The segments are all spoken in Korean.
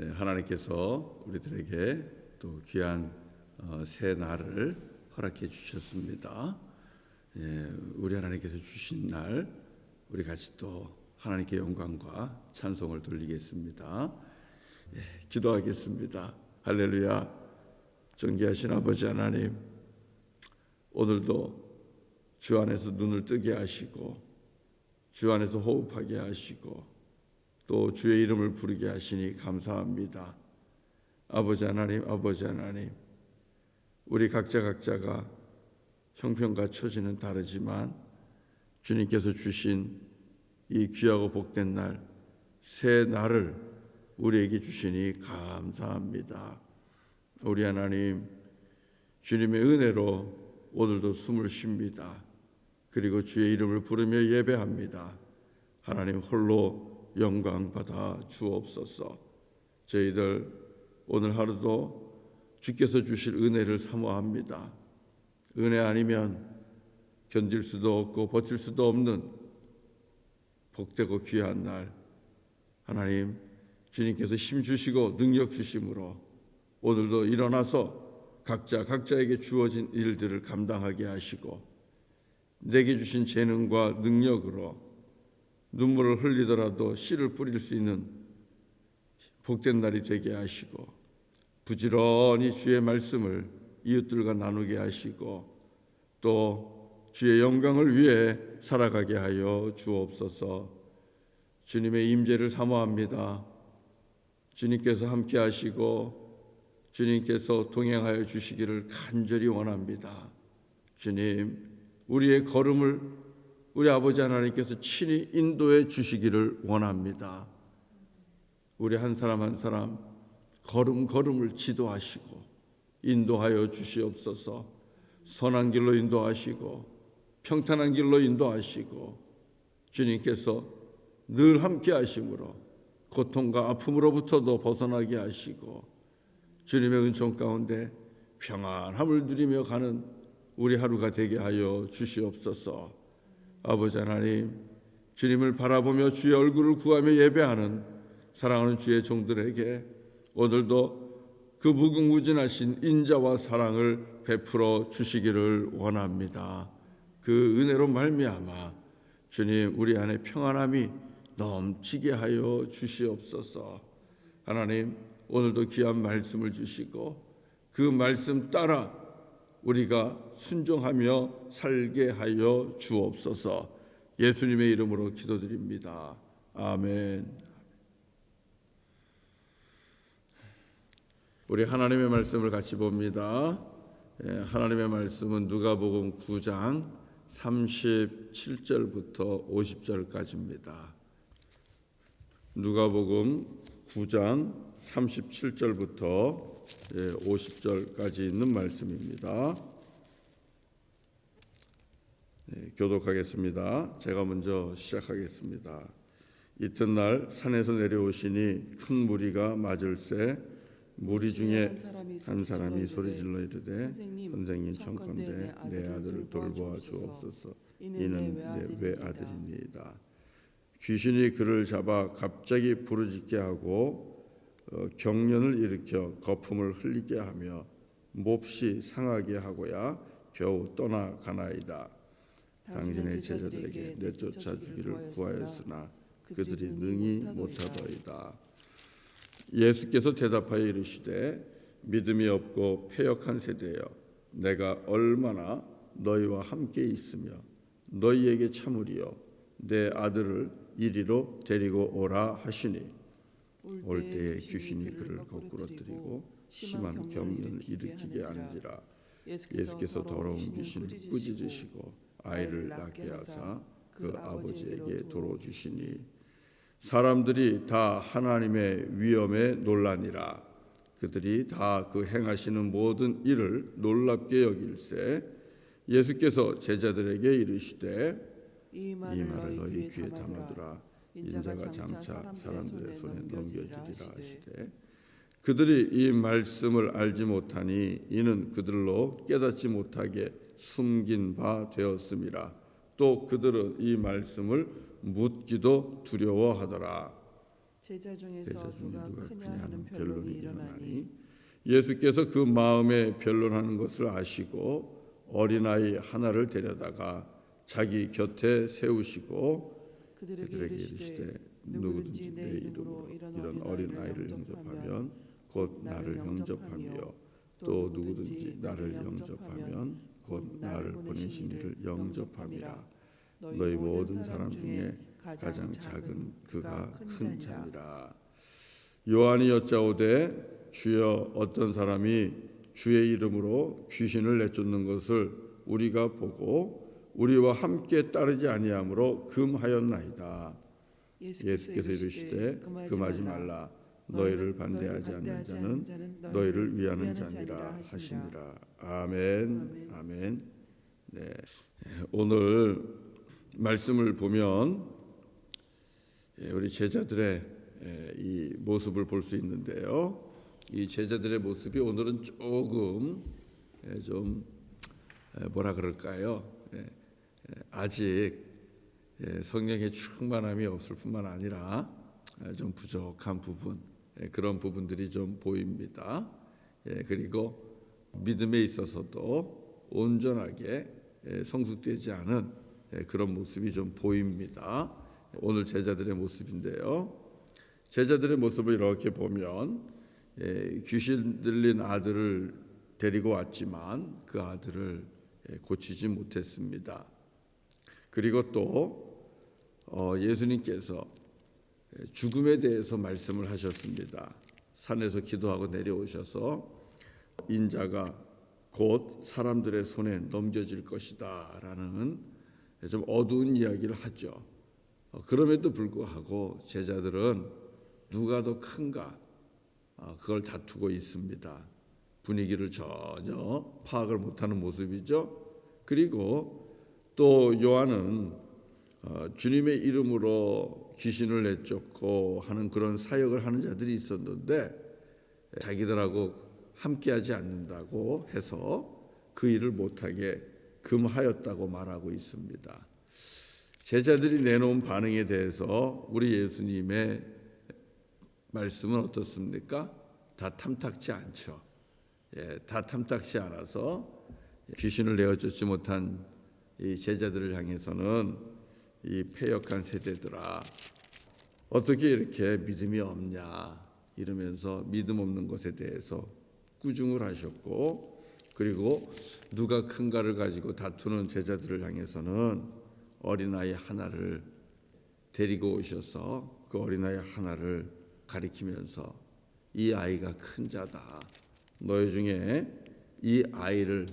네, 하나님께서 우리들에게 또 귀한 어, 새 날을 허락해 주셨습니다. 예, 우리 하나님께서 주신 날 우리 같이 또 하나님께 영광과 찬송을 돌리겠습니다. 예, 기도하겠습니다. 할렐루야. 존귀하신 아버지 하나님, 오늘도 주 안에서 눈을 뜨게 하시고 주 안에서 호흡하게 하시고 또 주의 이름을 부르게 하시니 감사합니다. 아버지 하나님, 아버지 하나님, 우리 각자 각자가 형편과 처지는 다르지만 주님께서 주신 이 귀하고 복된 날, 새 날을 우리에게 주시니 감사합니다. 우리 하나님, 주님의 은혜로 오늘도 숨을 쉽니다. 그리고 주의 이름을 부르며 예배합니다. 하나님 홀로 영광 받아 주옵소서. 저희들 오늘 하루도 주께서 주실 은혜를 사모합니다. 은혜 아니면 견딜 수도 없고 버틸 수도 없는 복되고 귀한 날 하나님 주님께서 힘 주시고 능력 주심으로 오늘도 일어나서 각자 각자에게 주어진 일들을 감당하게 하시고 내게 주신 재능과 능력으로 눈물을 흘리더라도 씨를 뿌릴 수 있는 복된 날이 되게 하시고 부지런히 주의 말씀을 이웃들과 나누게 하시고 또 주의 영광을 위해 살아가게 하여 주옵소서. 주님의 임재를 사모합니다. 주님께서 함께 하시고 주님께서 동행하여 주시기를 간절히 원합니다. 주님, 우리의 걸음을 우리 아버지 하나님께서 친히 인도해 주시기를 원합니다. 우리 한 사람 한 사람 걸음 걸음을 지도하시고 인도하여 주시옵소서. 선한 길로 인도하시고 평탄한 길로 인도하시고 주님께서 늘 함께 하심으로 고통과 아픔으로부터도 벗어나게 하시고 주님의 은총 가운데 평안함을 누리며 가는 우리 하루가 되게 하여 주시옵소서. 아버지 하나님, 주님을 바라보며 주의 얼굴을 구하며 예배하는 사랑하는 주의 종들에게 오늘도 그 무궁무진하신 인자와 사랑을 베풀어 주시기를 원합니다. 그 은혜로 말미암아 주님 우리 안에 평안함이 넘치게 하여 주시옵소서. 하나님 오늘도 귀한 말씀을 주시고 그 말씀 따라 우리가 순종하며 살게 하여 주옵소서. 예수님의 이름으로 기도드립니다. 아멘. 우리 하나님의 말씀을 같이 봅니다. 예, 하나님의 말씀은 누가복음 9장 37절부터 50절까지입니다. 누가복음 9장 37절부터 50절까지 있는 말씀입니다. 예, 교독하겠습니다. 제가 먼저 시작하겠습니다. 이튿날 산에서 내려오시니 큰 무리가 맞을새 무리 중에 한 사람이 소리질러 이르되 선생님 청컨대 내 아들을 돌보아 주옵소서 이는 내 외아들입니다. 귀신이 그를 잡아 갑자기 부르짖게 하고 어, 경련을 일으켜 거품을 흘리게 하며 몹시 상하게 하고야 겨우 떠나가나이다. 당신의 제자들에게 내쫓아 주기를 구하였으나 그들이 능히 못하더이다. 예수께서 대답하여 이르시되 믿음이 없고 패역한 세대여 내가 얼마나 너희와 함께 있으며 너희에게 참으리요 내 아들을 이리로 데리고 오라 하시니 올 때에 귀신이 그를 거꾸러뜨리고 심한 경련을 일으키게 하는지라 예수께서 더러운 귀신을 꾸짖으시고 아이를 낳게 하사 그 아버지에게 도로 주시니 사람들이 다 하나님의 위엄에 놀라니라. 그들이 다 그 행하시는 모든 일을 놀랍게 여길세 예수께서 제자들에게 이르시되 이이 말을 너희 귀에 담아두라 인자가 장차 사람들의 손에 넘겨지리라 하시되 그들이 이 말씀을 알지 못하니 이는 그들로 깨닫지 못하게 숨긴 바 되었음이라. 또 그들은 이 말씀을 묻기도 두려워하더라. 제자 중에서 제자 중에 누가 누가 크냐 하는 변론이 일어나니 예수께서 그 마음에 변론하는 것을 아시고 어린아이 하나를 데려다가 자기 곁에 세우시고 그들에게 그들에게 이르시되 이르시되 누구든지 내 이름으로 이런 어린 아이를 영접하면 곧 나를 영접하며 또 누구든지 나를 영접하면 곧 나를 보내신 이를 영접함이라. 너희 모든 사람 중에 가장 작은 그가 큰 자니라. 요한이 여짜오되 주여 어떤 사람이 주의 이름으로 귀신을 내쫓는 것을 우리가 보고 우리와 함께 따르지 아니하므로 금하였나이다. 예수께서 이르시되 금하지 말라. 너희를 반대하지 않는 자는 너희를 위하는 자니라 하시니라 아멘. 아멘. 네. 오늘 말씀을 보면 예, 우리 제자들의 예, 이 모습을 볼 수 있는데요. 이 제자들의 모습이 오늘은 조금 예, 좀 예, 뭐라 그럴까요 아직 예, 성령의 충만함이 없을 뿐만 아니라 예, 좀 부족한 부분 예, 그런 부분들이 좀 보입니다. 예, 그리고 믿음에 있어서도 온전하게 예, 성숙되지 않은 예, 그런 모습이 좀 보입니다. 오늘 제자들의 모습인데요. 제자들의 모습을 이렇게 보면 예, 귀신 들린 아들을 데리고 왔지만 그 아들을 예, 고치지 못했습니다. 그리고 또 어, 예수님께서 죽음에 대해서 말씀을 하셨습니다. 산에서 기도하고 내려오셔서 인자가 곧 사람들의 손에 넘겨질 것이다라는 좀 어두운 이야기를 하죠. 어, 그럼에도 불구하고 제자들은 누가 더 큰가 어, 그걸 다투고 있습니다. 분위기를 전혀 파악을 못하는 모습이죠. 그리고 또 요한은 어, 주님의 이름으로 귀신을 내쫓고 하는 그런 사역을 하는 자들이 있었는데 자기들하고 함께하지 않는다고 해서 그 일을 못하게 금하였다고 말하고 있습니다. 제자들이 내놓은 반응에 대해서 우리 예수님의 말씀은 어떻습니까? 다 탐탁지 않죠. 예, 다 탐탁지 않아서 귀신을 내어쫓지 못한 이 제자들을 향해서는 이 패역한 세대들아 어떻게 이렇게 믿음이 없냐 이러면서 믿음 없는 것에 대해서 꾸중을 하셨고 그리고 누가 큰가를 가지고 다투는 제자들을 향해서는 어린아이 하나를 데리고 오셔서 그 어린아이 하나를 가리키면서 이 아이가 큰 자다. 너희 중에 이 아이를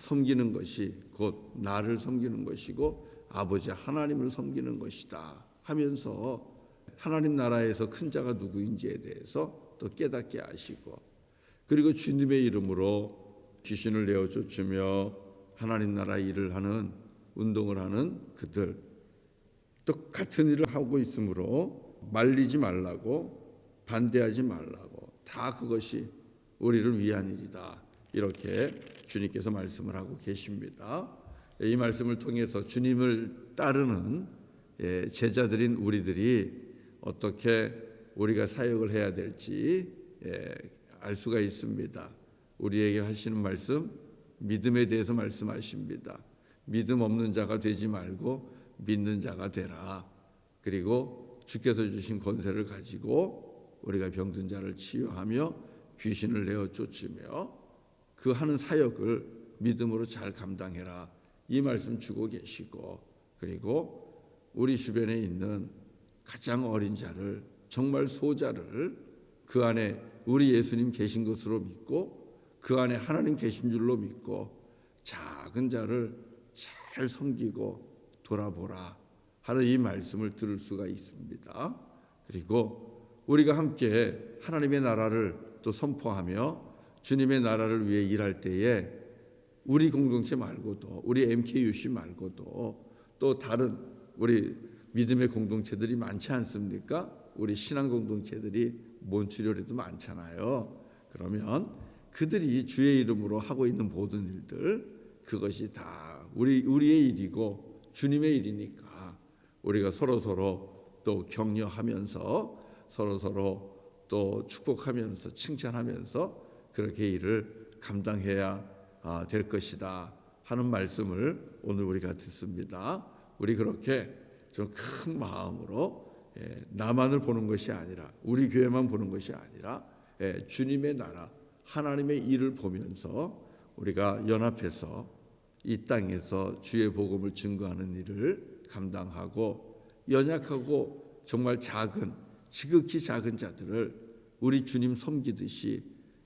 섬기는 것이 곧 나를 섬기는 것이고 아버지 하나님을 섬기는 것이다 하면서 하나님 나라에서 큰 자가 누구인지에 대해서 또 깨닫게 하시고 그리고 주님의 이름으로 귀신을 내어 쫓으며 하나님 나라 일을 하는 운동을 하는 그들 똑같은 일을 하고 있으므로 말리지 말라고 반대하지 말라고 다 그것이 우리를 위한 일이다. 이렇게 주님께서 말씀을 하고 계십니다. 이 말씀을 통해서 주님을 따르는 예, 제자들인 우리들이 어떻게 우리가 사역을 해야 될지 예, 알 수가 있습니다. 우리에게 하시는 말씀 믿음에 대해서 말씀하십니다. 믿음 없는 자가 되지 말고 믿는 자가 되라. 그리고 주께서 주신 권세를 가지고 우리가 병든 자를 치유하며 귀신을 내어 쫓으며 그 하는 사역을 믿음으로 잘 감당해라. 이 말씀 주고 계시고 그리고 우리 주변에 있는 가장 어린 자를 정말 소자를 그 안에 우리 예수님 계신 것으로 믿고 그 안에 하나님 계신 줄로 믿고 작은 자를 잘 섬기고 돌아보라 하는 이 말씀을 들을 수가 있습니다. 그리고 우리가 함께 하나님의 나라를 또 선포하며 주님의 나라를 위해 일할 때에 우리 공동체 말고도 우리 MKUC 말고도 또 다른 우리 믿음의 공동체들이 많지 않습니까? 우리 신앙 공동체들이 몬트리올에도 많잖아요. 그러면 그들이 주의 이름으로 하고 있는 모든 일들 그것이 다 우리 우리의 일이고 주님의 일이니까 우리가 서로 서로 또 격려하면서 서로 서로 또 축복하면서 칭찬하면서 그렇게 일을 감당해야 아, 될 것이다 하는 말씀을 오늘 우리가 듣습니다. 우리 그렇게 좀 큰 마음으로 예, 나만을 보는 것이 아니라 우리 교회만 보는 것이 아니라 예, 주님의 나라 하나님의 일을 보면서 우리가 연합해서 이 땅에서 주의 복음을 증거하는 일을 감당하고 연약하고 정말 작은 지극히 작은 자들을 우리 주님 섬기듯이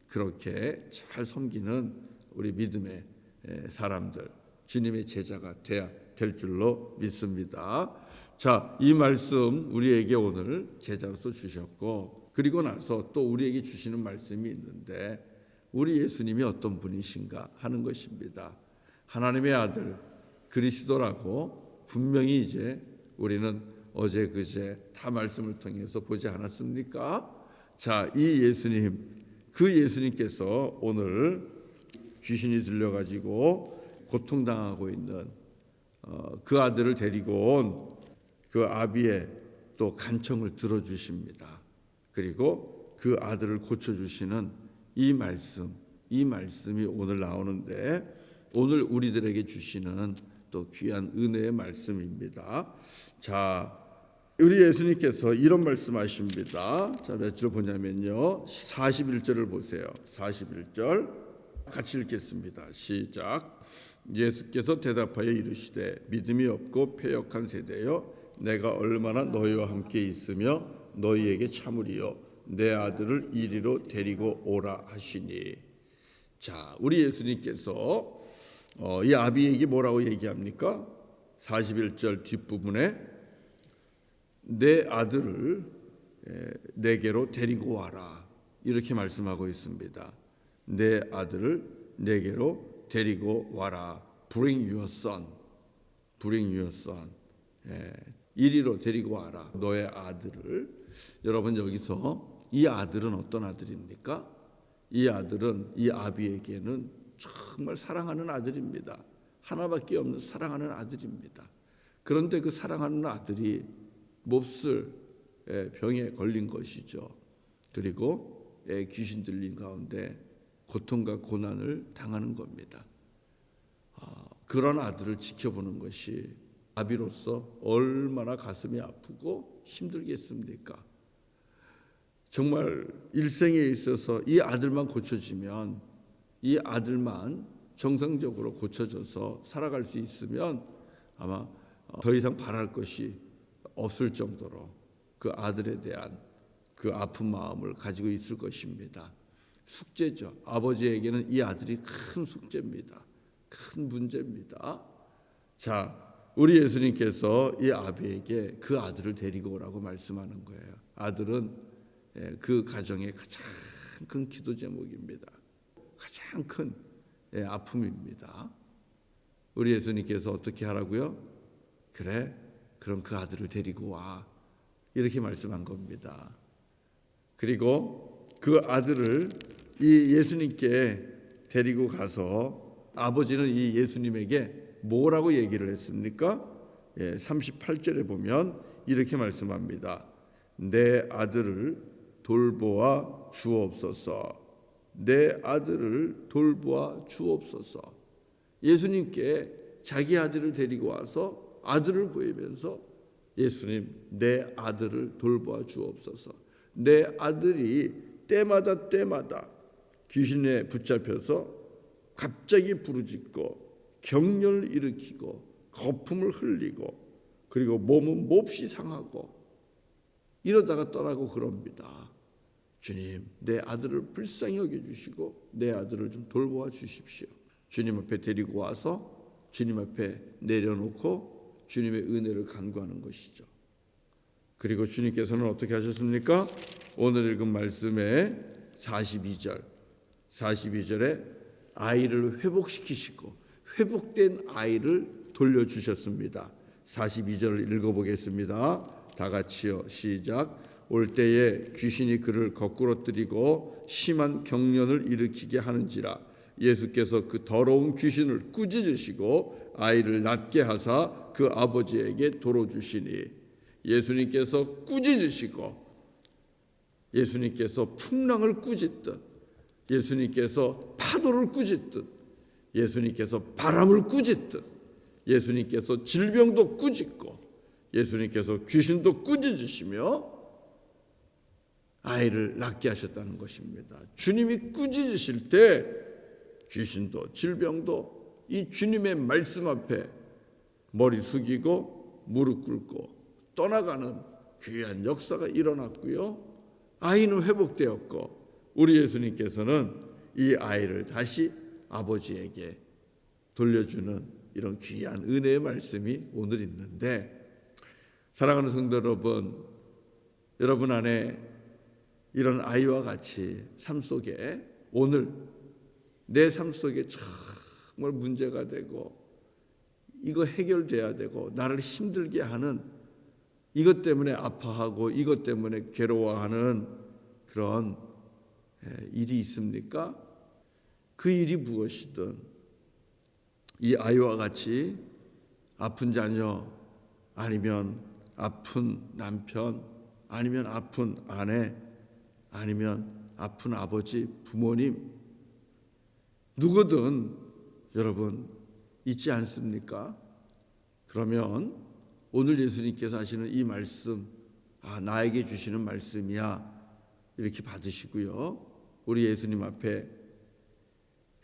그렇게 잘 섬기는 우리 믿음의 에, 사람들 주님의 제자가 돼야 될 줄로 믿습니다. 자, 이 말씀 우리에게 오늘 제자로서 주셨고 그리고 나서 또 우리에게 주시는 말씀이 있는데 우리 예수님이 어떤 분이신가 하는 것입니다. 하나님의 아들 그리스도라고 분명히 이제 우리는 어제 그제 다 말씀을 통해서 보지 않았습니까? 자, 이 예수님 그 예수님께서 오늘 귀신이 들려 가지고 고통당하고 있는 어, 그 아들을 데리고 온 그 아비의 또 간청을 들어 주십니다. 그리고 그 아들을 고쳐 주시는 이 말씀, 이 말씀이 오늘 나오는데 오늘 우리들에게 주시는 또 귀한 은혜의 말씀입니다. 자, 우리 예수님께서 이런 말씀하십니다. 자, 몇절 보냐면요. 41절을 보세요. 41절 같이 읽겠습니다. 시작. 예수께서 대답하여 이르시되 믿음이 없고 패역한 세대여 내가 얼마나 너희와 함께 있으며 너희에게 참으리요 내 아들을 이리로 데리고 오라 하시니 자 우리 예수님께서 어, 이 아비에게 뭐라고 얘기합니까? 41절 뒷부분에 내 아들을 에, 내게로 데리고 와라 이렇게 말씀하고 있습니다. 내 아들을 내게로 데리고 와라. Bring your son. Bring your son. 예, 이리로 데리고 와라. 너의 아들을. 여러분 여기서 이 아들은 어떤 아들입니까? 이 아들은 이 아비에게는 정말 사랑하는 아들입니다. 하나밖에 없는 사랑하는 아들입니다. 그런데 그 사랑하는 아들이 몹쓸 예, 병에 걸린 것이죠. 그리고 예, 귀신 들린 가운데 고통과 고난을 당하는 겁니다. 아, 그런 아들을 지켜보는 것이 아비로서 얼마나 가슴이 아프고 힘들겠습니까? 정말 일생에 있어서 이 아들만 고쳐지면 이 아들만 정상적으로 고쳐져서 살아갈 수 있으면 아마 더 이상 바랄 것이 없을 정도로 그 아들에 대한 그 아픈 마음을 가지고 있을 것입니다. 숙제죠. 아버지에게는 이 아들이 큰 숙제입니다. 큰 문제입니다. 자, 우리 예수님께서 이 아비에게 그 아들을 데리고 오라고 말씀하는 거예요. 아들은 예, 그 가정의 가장 큰 기도 제목입니다. 가장 큰 예, 아픔입니다. 우리 예수님께서 어떻게 하라고요? 그래, 그럼 그 아들을 데리고 와. 이렇게 말씀한 겁니다. 그리고 그 아들을 이 예수님께 데리고 가서 아버지는 이 예수님에게 뭐라고 얘기를 했습니까? 예, 38절에 보면 이렇게 말씀합니다. 내 아들을 돌보아 주옵소서. 내 아들을 돌보아 주옵소서. 예수님께 자기 아들을 데리고 와서 아들을 보이면서 예수님 내 아들을 돌보아 주옵소서. 내 아들이 때마다 때마다 귀신에 붙잡혀서 갑자기 부르짖고 경련을 일으키고 거품을 흘리고 그리고 몸은 몹시 상하고 이러다가 떠나고 그럽니다. 주님, 내 아들을 불쌍히 여겨 주시고 내 아들을 좀 돌보아 주십시오. 주님 앞에 데리고 와서 주님 앞에 내려놓고 주님의 은혜를 간구하는 것이죠. 그리고 주님께서는 어떻게 하셨습니까? 오늘 읽은 말씀에 42절 42절에 아이를 회복시키시고 회복된 아이를 돌려 주셨습니다. 42절을 읽어 보겠습니다. 다 같이요. 시작. 올 때에 귀신이 그를 거꾸로 뜨리고 심한 경련을 일으키게 하는지라 예수께서 그 더러운 귀신을 꾸짖으시고 아이를 낫게 하사 그 아버지에게 도로 주시니 예수님께서 꾸짖으시고 예수님께서 풍랑을 꾸짖듯 예수님께서 파도를 꾸짖듯 예수님께서 바람을 꾸짖듯 예수님께서 질병도 꾸짖고 예수님께서 귀신도 꾸짖으시며 아이를 낳게 하셨다는 것입니다. 주님이 꾸짖으실 때 귀신도 질병도 이 주님의 말씀 앞에 머리 숙이고 무릎 꿇고 떠나가는 귀한 역사가 일어났고요. 아이는 회복되었고 우리 예수님께서는 이 아이를 다시 아버지에게 돌려주는 이런 귀한 은혜의 말씀이 오늘 있는데 사랑하는 성도 여러분 여러분 안에 이런 아이와 같이 삶 속에 오늘 내 삶 속에 정말 문제가 되고 이거 해결돼야 되고 나를 힘들게 하는 이것 때문에 아파하고 이것 때문에 괴로워하는 그런 예, 일이 있습니까? 그 일이 무엇이든 이 아이와 같이 아픈 자녀 아니면 아픈 남편 아니면 아픈 아내 아니면 아픈 아버지 부모님 누구든 여러분 있지 않습니까? 그러면 오늘 예수님께서 하시는 이 말씀 아 나에게 주시는 말씀이야 이렇게 받으시고요. 우리 예수님 앞에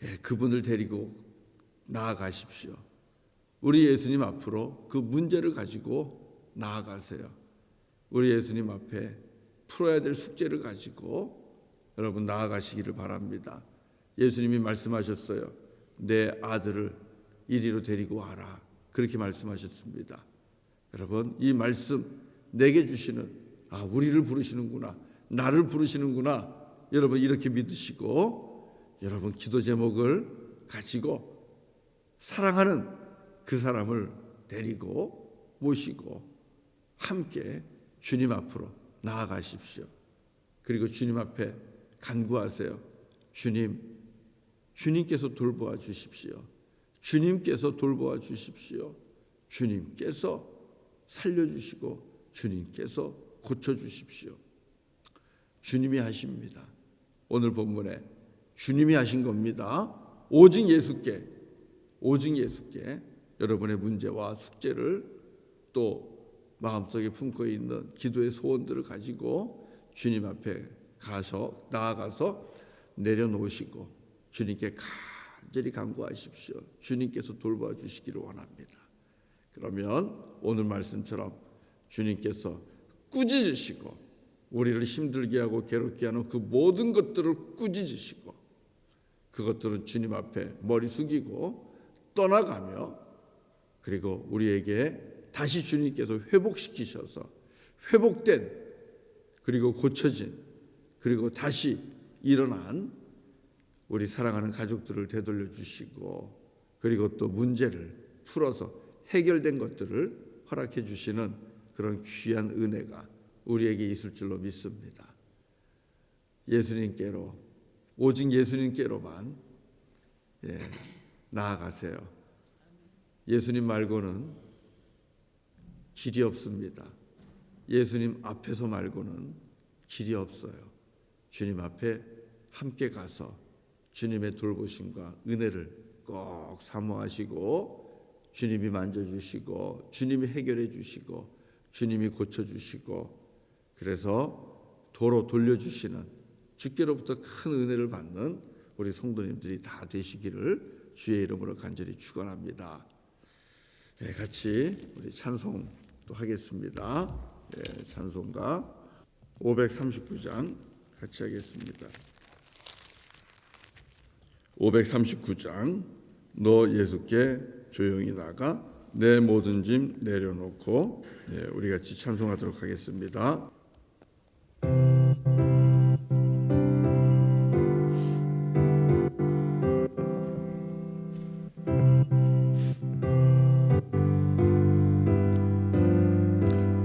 예, 그분을 데리고 나아가십시오. 우리 예수님 앞으로 그 문제를 가지고 나아가세요. 우리 예수님 앞에 풀어야 될 숙제를 가지고 여러분 나아가시기를 바랍니다. 예수님이 말씀하셨어요. 내 아들을 이리로 데리고 와라. 그렇게 말씀하셨습니다. 여러분 이 말씀 내게 주시는 아 우리를 부르시는구나. 나를 부르시는구나. 여러분 이렇게 믿으시고 여러분 기도 제목을 가지고 사랑하는 그 사람을 데리고 모시고 함께 주님 앞으로 나아가십시오. 그리고 주님 앞에 간구하세요. 주님, 주님께서 돌보아 주십시오. 주님께서 돌보아 주십시오. 주님께서 살려주시고 주님께서 고쳐주십시오. 주님이 하십니다. 오늘 본문에 주님이 하신 겁니다. 오직 예수께, 오직 예수께 여러분의 문제와 숙제를 또 마음속에 품고 있는 기도의 소원들을 가지고 주님 앞에 가서 나아가서 내려놓으시고 주님께 간절히 간구하십시오. 주님께서 돌봐 주시기를 원합니다. 그러면 오늘 말씀처럼 주님께서 꾸짖으시고 우리를 힘들게 하고 괴롭게 하는 그 모든 것들을 꾸짖으시고 그것들은 주님 앞에 머리 숙이고 떠나가며 그리고 우리에게 다시 주님께서 회복시키셔서 회복된 그리고 고쳐진 그리고 다시 일어난 우리 사랑하는 가족들을 되돌려 주시고 그리고 또 문제를 풀어서 해결된 것들을 허락해 주시는 그런 귀한 은혜가 우리에게 있을 줄로 믿습니다. 예수님께로 오직 예수님께로만 예, 나아가세요. 예수님 말고는 길이 없습니다. 예수님 앞에서 말고는 길이 없어요. 주님 앞에 함께 가서 주님의 돌보심과 은혜를 꼭 사모하시고 주님이 만져주시고 주님이 해결해 주시고 주님이 고쳐주시고 그래서 도로 돌려주시는 주께로부터 큰 은혜를 받는 우리 성도님들이 다 되시기를 주의 이름으로 간절히 축원합니다. 네, 같이 우리 찬송 또 하겠습니다. 네, 찬송가 539장 같이 하겠습니다. 539장 너 예수께 조용히 나가 내 모든 짐 내려놓고 네, 우리 같이 찬송하도록 하겠습니다.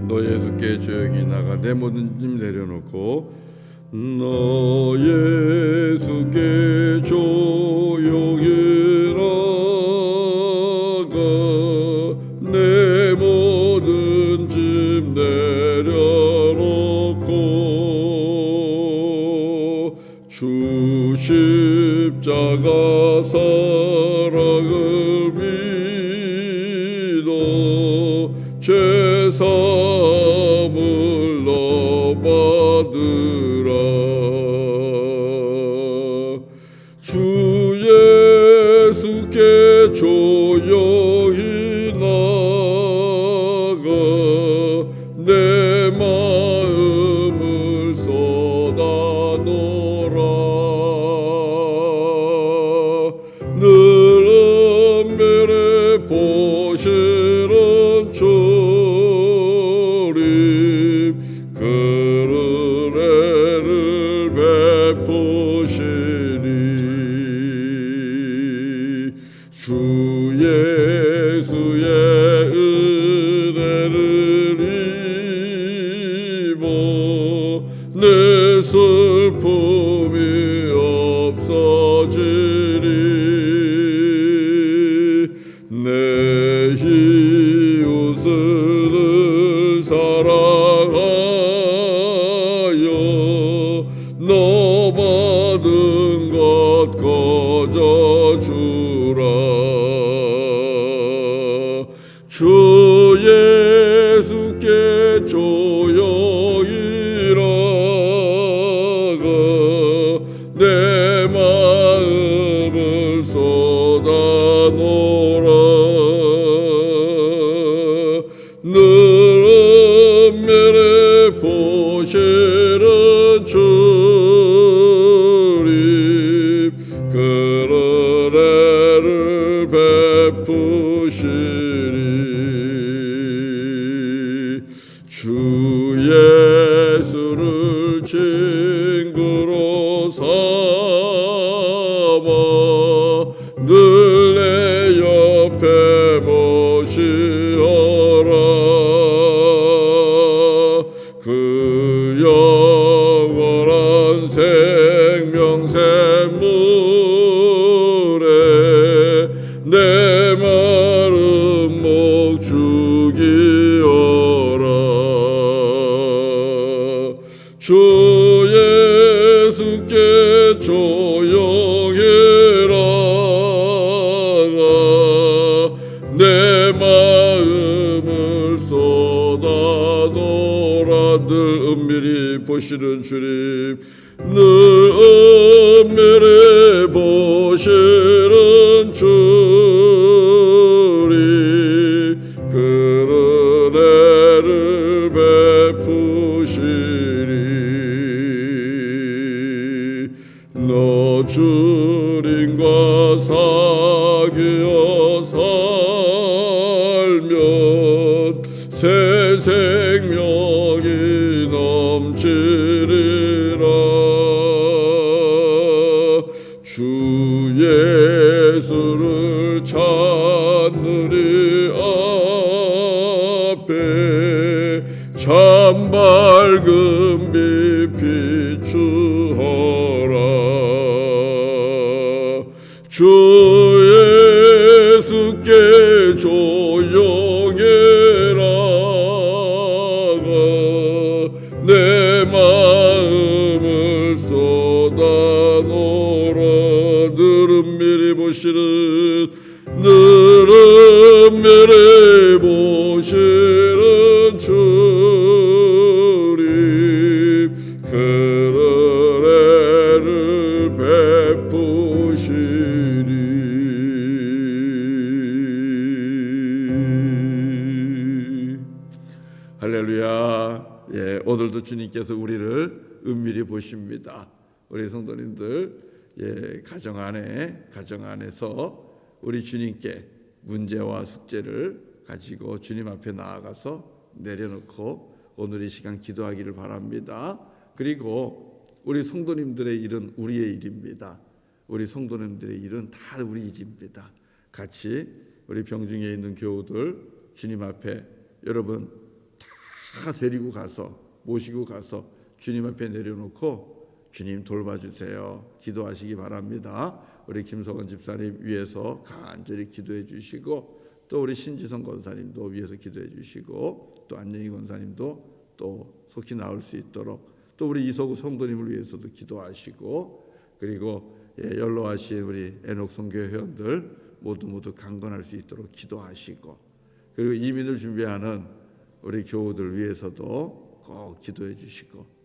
너 예수께 조용히 나가 내 모든 짐 내려놓고 너 예수께 조용히 나가 내 모든 짐 내려놓고 주 십자가 사랑을 믿어 죄사함을 너 받으 주 예수께 조용히 나가 내 마음을 쏟아놓으라 늘 은밀히 보시는 주님 그를 애를 베푸시 생명샘물에 내 마른 목 죽이어라. 주 예수께 나가 내 마음을 쏟아놓으라. 늘 은밀히 보시는 주님 늘 은밀히 보시는 주님 그를 애를 베푸시니 너 주님과 사귀어 살면 새생 참 밝은 빛 비추어라. 주 예수께 나가 내 마음을 쏟아놓으라. 늘 은밀히 보시는 늘 은밀히 보시는 보십니다. 우리 성도님들 예, 가정 안에 가정 안에서 우리 주님께 문제와 숙제를 가지고 주님 앞에 나아가서 내려놓고 오늘 이 시간 기도하기를 바랍니다. 그리고 우리 성도님들의 일은 우리의 일입니다. 우리 성도님들의 일은 다 우리 일입니다. 같이 우리 병중에 있는 교우들 주님 앞에 여러분 다 데리고 가서 모시고 가서 주님 앞에 내려놓고 주님 돌봐주세요. 기도하시기 바랍니다. 우리 김석원 집사님 위해서 간절히 기도해 주시고 또 우리 신지성 권사님도 위해서 기도해 주시고 또 안녕희 권사님도 또 속히 나올 수 있도록 또 우리 이소구 성도님을 위해서도 기도하시고 그리고 예, 연로하신 우리 애녹 선교 회원들 모두 모두 강건할 수 있도록 기도하시고 그리고 이민을 준비하는 우리 교우들 위해서도 꼭 기도해 주시고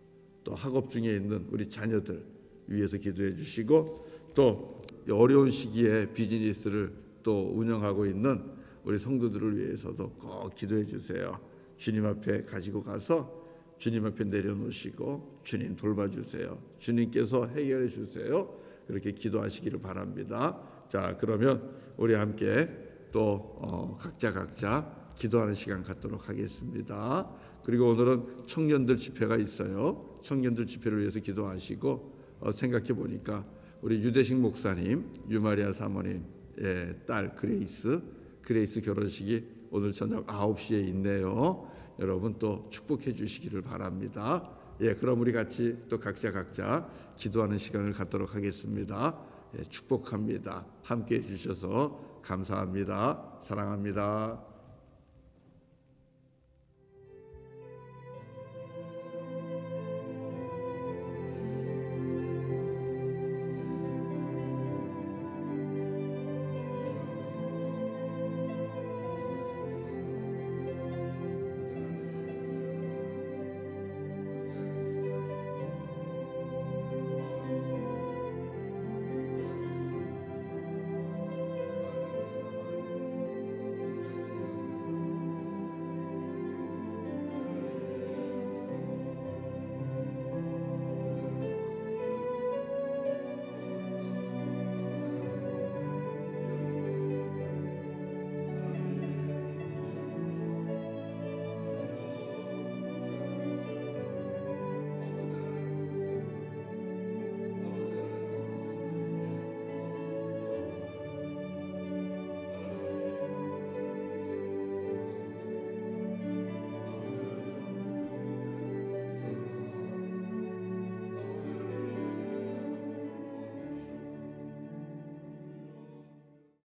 또 학업 중에 있는 우리 자녀들 위해서 기도해 주시고 또 어려운 시기에 비즈니스를 또 운영하고 있는 우리 성도들을 위해서도 꼭 기도해 주세요. 주님 앞에 가지고 가서 주님 앞에 내려놓으시고 주님 돌봐주세요. 주님께서 해결해 주세요. 그렇게 기도하시기를 바랍니다. 자 그러면 우리 함께 또 어, 각자 각자 기도하는 시간 갖도록 하겠습니다. 그리고 오늘은 청년들 집회가 있어요. 청년들 집회를 위해서 기도하시고 어, 생각해 보니까 우리 유대식 목사님 유마리아 사모님의 딸 그레이스 그레이스 결혼식이 오늘 저녁 9시에 있네요. 여러분 또 축복해 주시기를 바랍니다. 예, 그럼 우리 같이 또 각자 각자 기도하는 시간을 갖도록 하겠습니다. 예, 축복합니다. 함께 해 주셔서 감사합니다. 사랑합니다.